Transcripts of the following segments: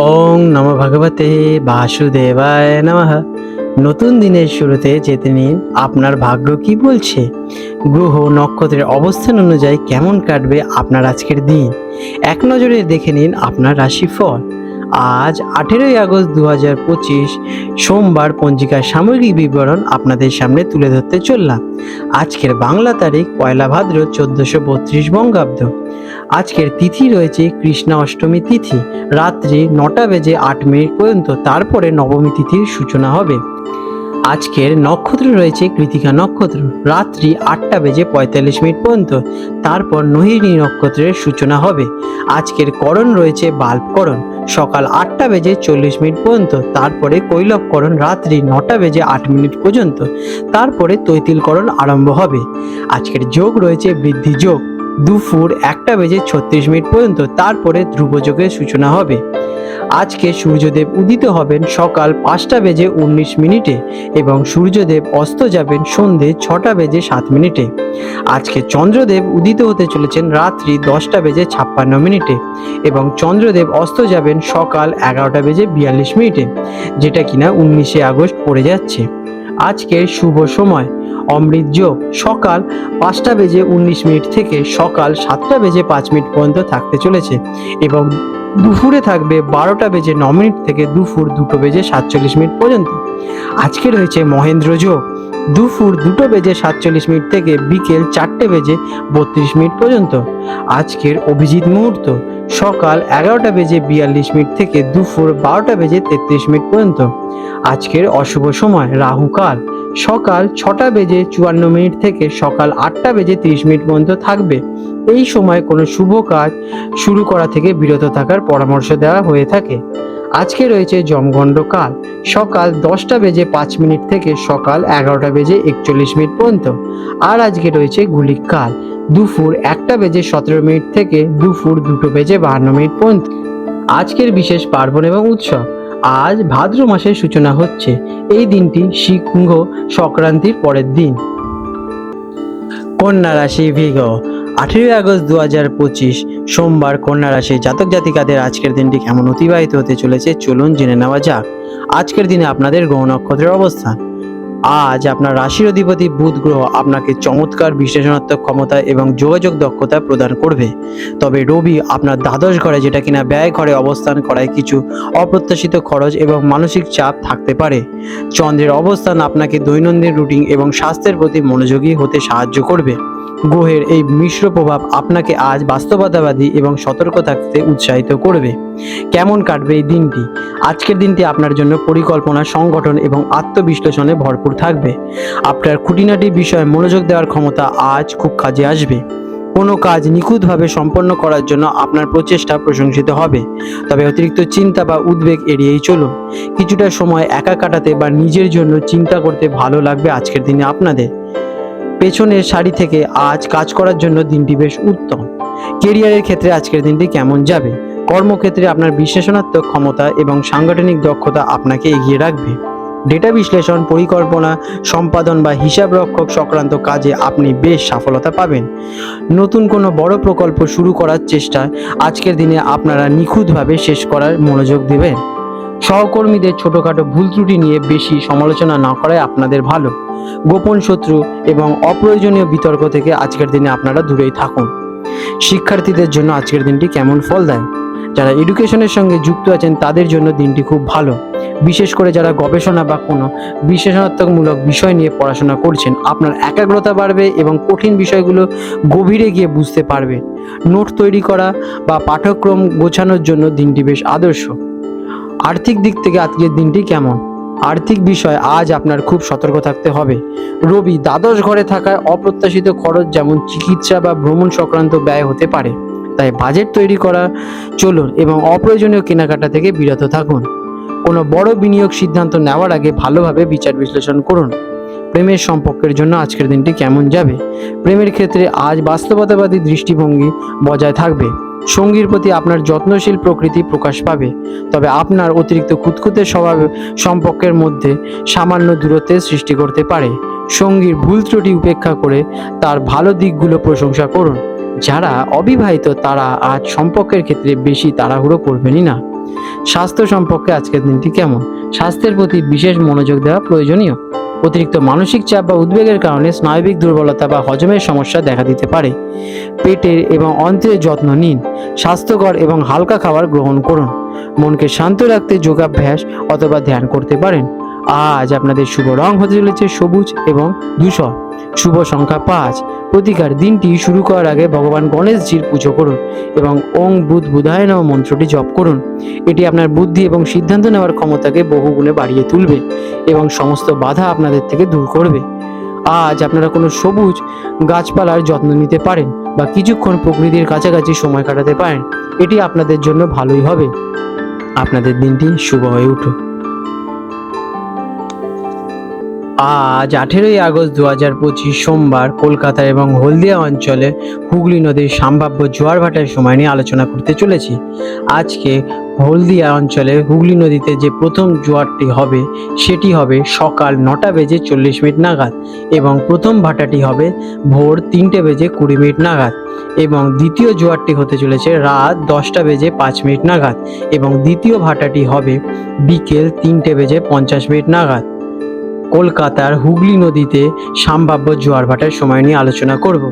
ওং নম ভগবতে বাসুদেবায় নমঃ। নতুন দিনের শুরুতে যেতে নিন, আপনার ভাগ্য কি বলছে? গ্রহ নক্ষত্রের অবস্থান অনুযায়ী কেমন কাটবে আপনার আজকের দিন? এক নজরে দেখে নিন আপনার রাশিফল। আজ আঠেরোই আগস্ট দু হাজার পঁচিশ সোমবার পঞ্জিকার সামগ্রিক বিবরণ আপনাদের সামনে তুলে ধরতে চললাম। আজকের বাংলা তারিখ পয়লা ভাদ্র চোদ্দোশো বত্রিশ বঙ্গাব্দ। আজকের তিথি রয়েছে কৃষ্ণা অষ্টমী তিথি। রাত্রি নটা বেজে আট মিনিট পর্যন্ত, তারপরে নবমী তিথির সূচনা হবে। আজকের নক্ষত্র রয়েছে কৃতিকা নক্ষত্র। রাত্রি আটটা বেজে পঁয়তাল্লিশ মিনিট পর্যন্ত। তারপর নহিনী নক্ষত্রের সূচনা হবে। আজকের করণ রয়েছে বাল্বকরণ সকাল আটটা বেজে চল্লিশ মিনিট পর্যন্ত। তারপরে কৈলবকরণ রাত্রি নটা বেজে আট মিনিট পর্যন্ত। তারপরে তৈতিলকরণ আরম্ভ হবে। আজকের যোগ রয়েছে বৃদ্ধি যোগ। দুপুর একটা বেজে ছত্রিশ মিনিট পর্যন্ত, তারপরে ধ্রুবযোগের সূচনা হবে। আজকে সূর্যদেব উদিত হবেন সকাল পাঁচটা বেজে উনিশ মিনিটে এবং সূর্যদেব অস্ত যাবেন সন্ধে ছটা বেজে সাত মিনিটে। আজকে চন্দ্রদেব উদিত হতে চলেছেন রাত্রি দশটা বেজে ছাপ্পান্ন মিনিটে এবং চন্দ্রদেব অস্ত যাবেন সকাল এগারোটা বেজে বিয়াল্লিশ মিনিটে, যেটা কিনা উনিশে আগস্ট পড়ে যাচ্ছে। আজকের শুভ সময়। অমৃত যোগ সকাল পাঁচটা বেজে উনিশ মিনিট থেকে সকাল সাতটা বেজে পাঁচ মিনিট পর্যন্ত থাকতে চলেছে এবং দুপুরে থাকবে বারোটা বেজে ন মিনিট থেকে দুপুর দুটো বেজে সাতচল্লিশ মিনিট পর্যন্ত। আজকে রয়েছে মহেন্দ্র যোগ দুপুর দুটো বেজে সাতচল্লিশ মিনিট থেকে বিকেল চারটে বেজে বত্রিশ মিনিট পর্যন্ত। আজকের অভিজিৎ মুহূর্ত। সকাল এগারোটা বেজে বিয়াল্লিশ মিনিট থেকে দুপুর বারোটা বেজে তেত্রিশ মিনিট পর্যন্ত। আজকের অশুভ সময় রাহুকাল সকাল ছটা বেজে চুয়ান্ন মিনিট থেকে সকাল আটটা বেজে তিরিশ মিনিট পর্যন্ত থাকবে। এই সময় কোনো শুভ কাজ শুরু করা থেকে বিরত থাকার পরামর্শ দেওয়া হয়ে থাকে। আজকে রয়েছে জমগণ্ড কাল সকাল দশটা বেজে পাঁচ মিনিট থেকে সকাল এগারোটা বেজে একচল্লিশ মিনিট পর্যন্ত। আর আজকে রয়েছে গুলিক কাল দুপুর একটা বেজে সতেরো মিনিট থেকে দুপুর দুটো বেজে বাহান্ন মিনিট পর্যন্ত। আজকের বিশেষ পার্বণ এবং উৎসব। আজ ভাদ্র মাসের সূচনা হচ্ছে। এই দিনটি সিংহ সংক্রান্তির পরের দিন। কন্যা রাশি ভিগ, আঠেরোই আগস্ট দু হাজার পঁচিশ, সোমবার কন্যা রাশি জাতক জাতিকাদের আজকের দিনটি কেমন অতিবাহিত হতে চলেছে চলুন জেনে নেওয়া যাক। আজকের দিনে আপনাদের গ্রহ নক্ষত্রের অবস্থান। আজ আপনার রাশির অধিপতি বুধ গ্রহ আপনাকে চমৎকার বিশ্লেষণাত্মক ক্ষমতা এবং যোগাযোগ দক্ষতা প্রদান করবে। তবে রবি আপনার দ্বাদশ ঘরে যেটা কিনা ব্যয় ঘরে অবস্থান করায় কিছু অপ্রত্যাশিত খরচ এবং মানসিক চাপ থাকতে পারে। চন্দ্রের অবস্থান আপনাকে দৈনন্দিন রুটিন এবং স্বাস্থ্যের প্রতি মনোযোগী হতে সাহায্য করবে। গ্রহের এই মিশ্র প্রভাব আপনাকে আজ বাস্তবতাবাদী এবং সতর্ক থাকতে উৎসাহিত করবে। কেমন কাটবে এই দিনটি? আজকের দিনটি আপনার জন্য পরিকল্পনা, সংগঠন এবং আত্মবিশ্লেষণে ভরপুর। থাকবে। আপনার খুঁটিনাটি বিষয়ে মনোযোগ দেওয়ার ক্ষমতা আজ খুব কাজে আসবে। কোনো কাজ নিখুঁতভাবে সম্পন্ন করার জন্য আপনার প্রচেষ্টা প্রশংসিত হবে। তবে অতিরিক্ত চিন্তা বা উদ্বেগ এড়িয়েই চলুন। কিছুটা সময় একা কাটাতে বা নিজের জন্য চিন্তা করতে ভালো লাগবে আজকের দিনে আপনাদের। পেছনের শাড়ি থেকে আজ কাজ করার জন্য দিনটি বেশ উত্তম। কেরিয়ারের ক্ষেত্রে আজকের দিনটি কেমন যাবে? কর্মক্ষেত্রে আপনার বিশ্লেষণাত্মক ক্ষমতা এবং সাংগঠনিক দক্ষতা আপনাকে এগিয়ে রাখবে। ডেটা বিশ্লেষণ, পরিকল্পনা, সম্পাদন বা হিসাব রক্ষক সংক্রান্ত কাজে আপনি বেশ সফলতা পাবেন। নতুন কোনো বড় প্রকল্প শুরু করার চেষ্টায় আজকের দিনে আপনারা নিখুঁতভাবে শেষ করার মনোযোগ দেবেন। সহকর্মীদের ছোটোখাটো ভুল ত্রুটি নিয়ে বেশি সমালোচনা না করাই আপনাদের ভালো। গোপন শত্রু এবং অপ্রয়োজনীয় বিতর্ক থেকে আজকের দিনে আপনারা দূরেই থাকুন। শিক্ষার্থীদের জন্য আজকের দিনটি কেমন ফল দেয়? যারা এডুকেশনের সঙ্গে যুক্ত আছেন, তাদের জন্য দিনটি খুব ভালো। বিশেষ করে যারা গবেষণা বা কোনো বিশ্লেষণাত্মকমূলক বিষয় নিয়ে পড়াশোনা করছেন, আপনার একাগ্রতা বাড়বে এবং কঠিন বিষয়গুলো গভীরে গিয়ে বুঝতে পারবে। নোট তৈরি করা বা পাঠ্যক্রম গোছানোর জন্য দিনটি বেশ আদর্শ। আর্থিক দিক থেকে আজকের দিনটি কেমন? আর্থিক বিষয় আজ আপনার খুব সতর্ক থাকতে হবে। রবি, দ্বাদশ ঘরে থাকায় অপ্রত্যাশিত খরচ যেমন চিকিৎসা বা ভ্রমণ সংক্রান্ত ব্যয় হতে পারে। তাই বাজেট তৈরি করা, চলুন এবং অপ্রয়োজনীয় কেনাকাটা থেকে বিরত থাকুন। কোনো বড় বিনিয়োগ সিদ্ধান্ত নেওয়ার আগে ভালোভাবে বিচার বিশ্লেষণ করুন। প্রেমের সম্পর্কের জন্য আজকের দিনটি কেমন যাবে? প্রেমের ক্ষেত্রে আজ বাস্তবতাবাদী দৃষ্টিভঙ্গি বজায় থাকবে। সঙ্গীর প্রতি আপনার যত্নশীল প্রকৃতি প্রকাশ পাবে। তবে আপনার অতিরিক্ত খুঁতখুঁতে স্বভাব, সম্পর্কের মধ্যে সামান্য দূরত্বের সৃষ্টি করতে পারে। সঙ্গীর ভুল ত্রুটি উপেক্ষা করে তার ভালো দিকগুলো প্রশংসা করুন। যারা অবিবাহিত, তারা আজ সম্পর্কের ক্ষেত্রে বেশি তাড়াহুড়ো করবেনই না। স্বাস্থ্য সম্পর্কে আজকের দিনটি কেমন? স্বাস্থ্যের প্রতি বিশেষ মনোযোগ দেওয়া প্রয়োজনীয়। অতিরিক্ত মানসিক চাপ বা উদ্বেগের কারণে স্নায়বিক দুর্বলতা বা হজমের সমস্যা দেখা দিতে পারে। পেটের এবং অন্ত্রের যত্ন নিন। স্বাস্থ্যকর এবং হালকা খাবার গ্রহণ করুন। মনকে শান্ত রাখতে যোগাভ্যাস অথবা ধ্যান করতে পারেন। আজ আপনাদের শুভ রং হতে চলেছে সবুজ এবং ধূসর। শুভ সংখ্যা পাঁচ। প্রতিকার দিনটি শুরু করার আগে ভগবান গণেশজির পুজো করুন এবং ওং বুধ বুধায় নম মন্ত্রটি জপ করুন। এটি আপনার বুদ্ধি এবং সিদ্ধান্ত নেওয়ার ক্ষমতাকে বহুগুণে বাড়িয়ে তুলবে এবং সমস্ত বাধা আপনাদের থেকে দূর করবে। আজ আপনারা কোনো সবুজ গাছপালার যত্ন নিতে পারেন বা কিছুক্ষণ প্রকৃতির কাছাকাছি সময় কাটাতে পারেন। এটি আপনাদের জন্য ভালোই হবে। আপনাদের দিনটি শুভ হয়ে উঠুক। আজ আঠেরোই আগস্ট দু হাজার পঁচিশ সোমবার কলকাতা এবং হলদিয়া অঞ্চলে হুগলি নদীর সম্ভাব্য জোয়ার ভাটার সময় নিয়ে আলোচনা করতে চলেছি। আজকে হলদিয়া অঞ্চলে হুগলি নদীতে যে প্রথম জোয়ারটি হবে, সেটি হবে সকাল নটা বেজে চল্লিশ মিনিট নাগাদ এবং প্রথম ভাটাটি হবে ভোর তিনটে বেজে কুড়ি মিনিট নাগাদ এবং দ্বিতীয় জোয়ারটি হতে চলেছে রাত দশটা বেজে পাঁচ মিনিট নাগাদ এবং দ্বিতীয় ভাটাটি হবে বিকেল তিনটে বেজে পঞ্চাশ মিনিট নাগাদ। কলকাতার হুগলি নদীতে সম্ভাব্য জোয়ার ভাটার সময় নিয়ে আলোচনা করব।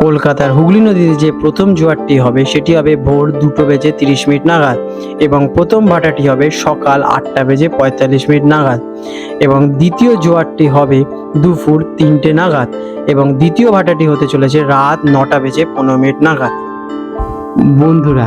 কলকাতার হুগলি নদীতে যে প্রথম জোয়ারটি হবে, সেটি হবে ভোর দুটো বেজে তিরিশ মিনিট নাগাদ এবং প্রথম ভাটাটি হবে সকাল আটটা বেজে পঁয়তাল্লিশ মিনিট নাগাদ এবং দ্বিতীয় জোয়ারটি হবে দুপুর তিনটে নাগাদ এবং দ্বিতীয় ভাটাটি হতে চলেছে রাত নটা বেজে পনেরো মিনিট নাগাদ। বন্ধুরা